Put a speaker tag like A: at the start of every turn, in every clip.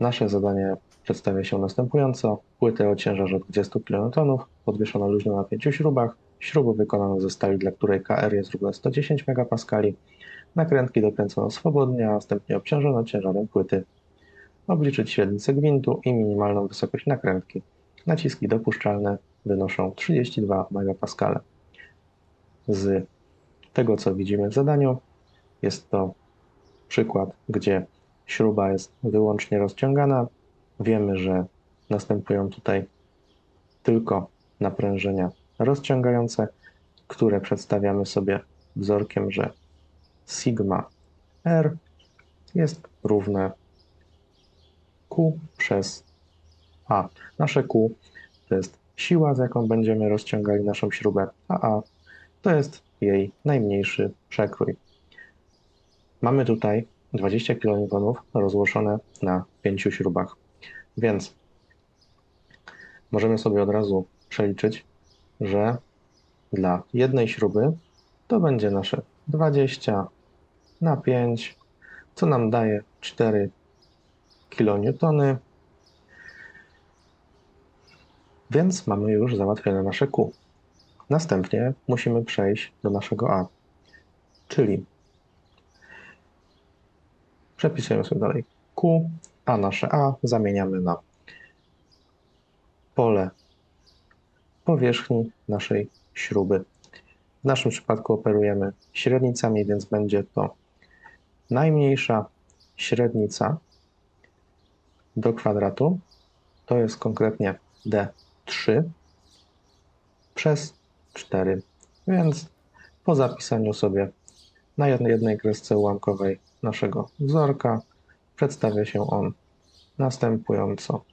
A: Nasze zadanie przedstawia się następująco. Płytę o ciężarze 20 kN podwieszono luźno na pięciu śrubach. Śruby wykonano ze stali, dla której KR jest równe 110 MPa. Nakrętki dokręcono swobodnie, a następnie obciążono ciężarem płyty. Obliczyć średnicę gwintu i minimalną wysokość nakrętki. Naciski dopuszczalne wynoszą 32 MPa. Z tego, co widzimy w zadaniu, jest to przykład, gdzie śruba jest wyłącznie rozciągana. Wiemy, że następują tutaj tylko naprężenia rozciągające, które przedstawiamy sobie wzorkiem, że sigma r jest równe Q przez A. Nasze Q to jest siła, z jaką będziemy rozciągali naszą śrubę, a A to jest jej najmniejszy przekrój. Mamy tutaj 20 kN rozłożone na pięciu śrubach, więc możemy sobie od razu przeliczyć, że dla jednej śruby to będzie nasze 20 na 5, co nam daje 4 kN. Więc mamy już załatwione nasze Q. Następnie musimy przejść do naszego A, czyli przepisujemy sobie dalej. Q, a nasze A zamieniamy na pole powierzchni naszej śruby. W naszym przypadku operujemy średnicami, więc będzie to najmniejsza średnica do kwadratu, to jest konkretnie D3 przez 4, więc po zapisaniu sobie na jednej kresce ułamkowej naszego wzorka przedstawia się on następująco.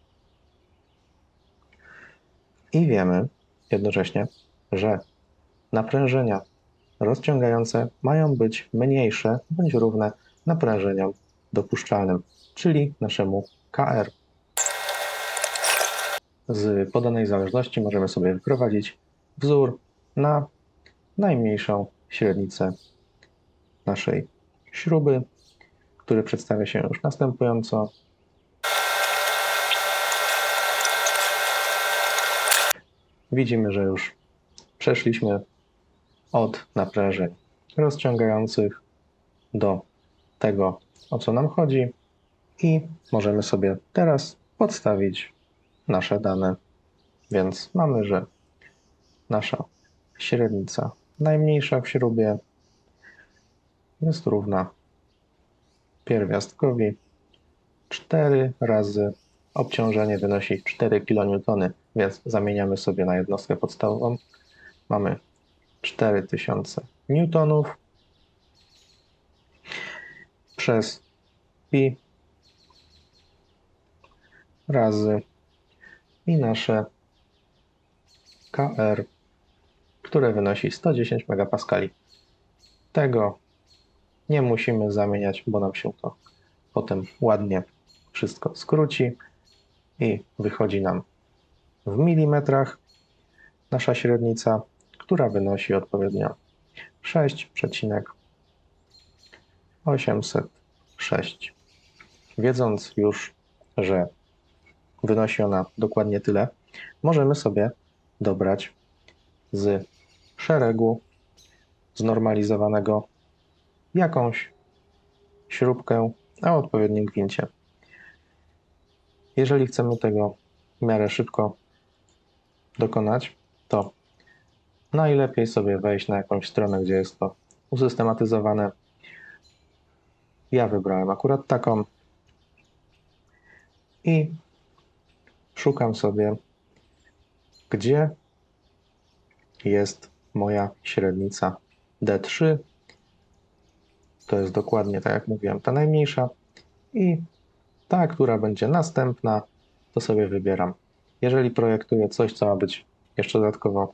A: I wiemy jednocześnie, że naprężenia rozciągające mają być mniejsze bądź równe naprężeniom dopuszczalnym, czyli naszemu KR. Z podanej zależności możemy sobie wyprowadzić wzór na najmniejszą średnicę naszej śruby, który przedstawia się już następująco. Widzimy, że już przeszliśmy od naprężeń rozciągających do tego, o co nam chodzi, i możemy sobie teraz podstawić nasze dane. Więc mamy, że nasza średnica najmniejsza w śrubie jest równa pierwiastkowi 4 razy obciążenie wynosi 4 kN, więc zamieniamy sobie na jednostkę podstawową. Mamy 4000 newtonów przez pi razy i nasze KR, które wynosi 110 MPa. Tego nie musimy zamieniać, bo nam się to potem ładnie wszystko skróci i wychodzi nam w milimetrach nasza średnica, która wynosi odpowiednio 6,806. Wiedząc już, że wynosi ona dokładnie tyle, możemy sobie dobrać z szeregu znormalizowanego jakąś śrubkę o odpowiednim gwincie. Jeżeli chcemy tego w miarę szybko dokonać, to najlepiej sobie wejść na jakąś stronę, gdzie jest to usystematyzowane. Ja wybrałem akurat taką i szukam sobie, gdzie jest moja średnica D3 to jest dokładnie tak jak mówiłem, ta najmniejsza. I ta, która będzie następna, to sobie wybieram. Jeżeli projektuję coś, co ma być jeszcze dodatkowo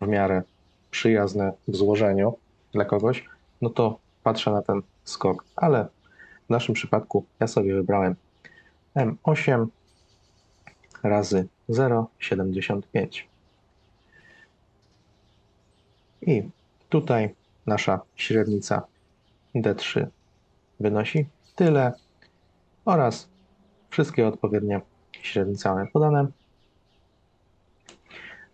A: w miarę przyjazne w złożeniu dla kogoś, no to patrzę na ten skok. Ale w naszym przypadku ja sobie wybrałem M8 razy 0,75. I tutaj nasza średnica D3 wynosi tyle oraz Wszystkie odpowiednie średnice mamy podane.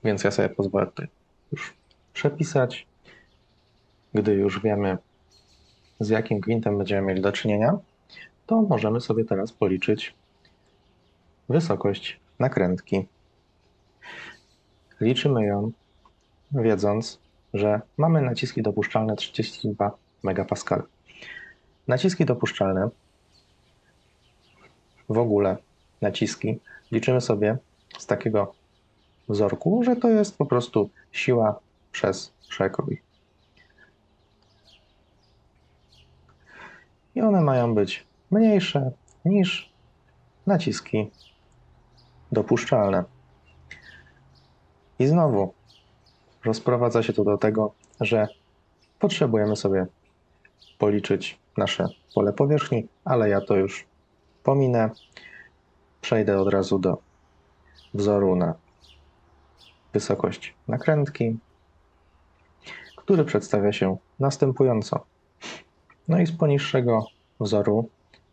A: Więc ja sobie pozwolę tutaj już przepisać. Gdy już wiemy, z jakim gwintem będziemy mieli do czynienia, to możemy sobie teraz policzyć wysokość nakrętki. Liczymy ją, wiedząc, że mamy naciski dopuszczalne 32 MPa. Naciski dopuszczalne, w ogóle naciski, liczymy sobie z takiego wzorku, że to jest po prostu siła przez przekrój. I one mają być mniejsze niż naciski dopuszczalne. I znowu rozprowadza się to do tego, że potrzebujemy sobie policzyć nasze pole powierzchni, ale ja to już pominę. Przejdę od razu do wzoru na wysokość nakrętki, który przedstawia się następująco. No i z poniższego wzoru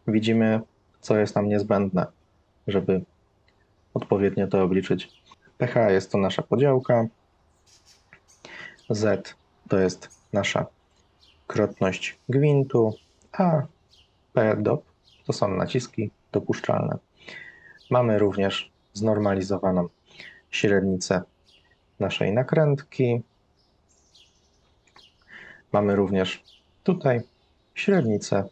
A: widzimy, co jest nam niezbędne, żeby odpowiednio to obliczyć. pH jest to nasza podziałka, Z to jest nasza krotność gwintu, a P dop to są naciski dopuszczalne. Mamy również znormalizowaną średnicę naszej nakrętki. Mamy również tutaj średnicę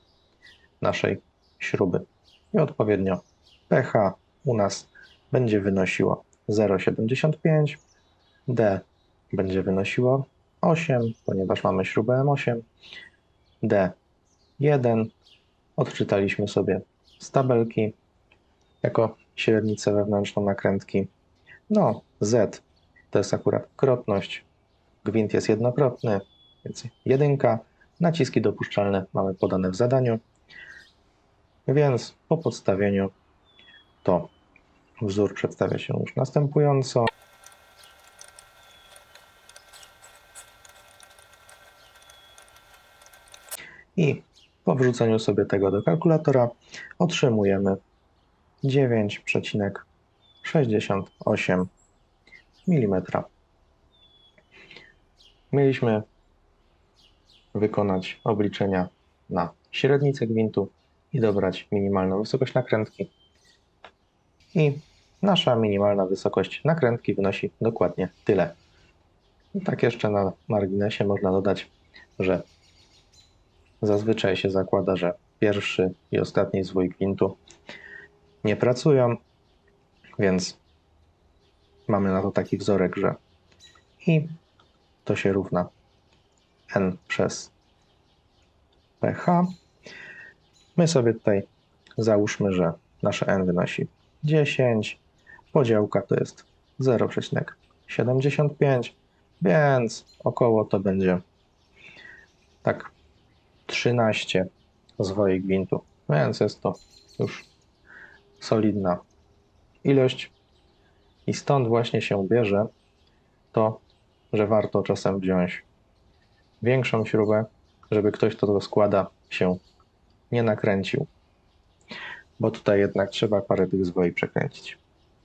A: naszej śruby. I odpowiednio pH u nas będzie wynosiło 0,75, D będzie wynosiło 8, ponieważ mamy śrubę M8, D1 odczytaliśmy sobie z tabelki jako średnicę wewnętrzną nakrętki. No, Z to jest akurat krotność, gwint jest jednokrotny, więc jedynka, naciski dopuszczalne mamy podane w zadaniu, więc po podstawieniu to wzór przedstawia się już następująco. I po wrzuceniu sobie tego do kalkulatora otrzymujemy 9,68 mm. Mieliśmy wykonać obliczenia na średnicę gwintu i dobrać minimalną wysokość nakrętki. I nasza minimalna wysokość nakrętki wynosi dokładnie tyle. I tak jeszcze na marginesie można dodać, że zazwyczaj się zakłada, że pierwszy i ostatni zwój gwintu nie pracują, więc mamy na to taki wzorek, że i to się równa n przez pH. My sobie tutaj załóżmy, że nasze n wynosi 10, podziałka to jest 0,75, więc około to będzie tak 13 zwoi gwintu, więc jest to już solidna ilość. I stąd właśnie się bierze to, że warto czasem wziąć większą śrubę, żeby ktoś, kto to składa, się nie nakręcił. Bo tutaj jednak trzeba parę tych zwoi przekręcić.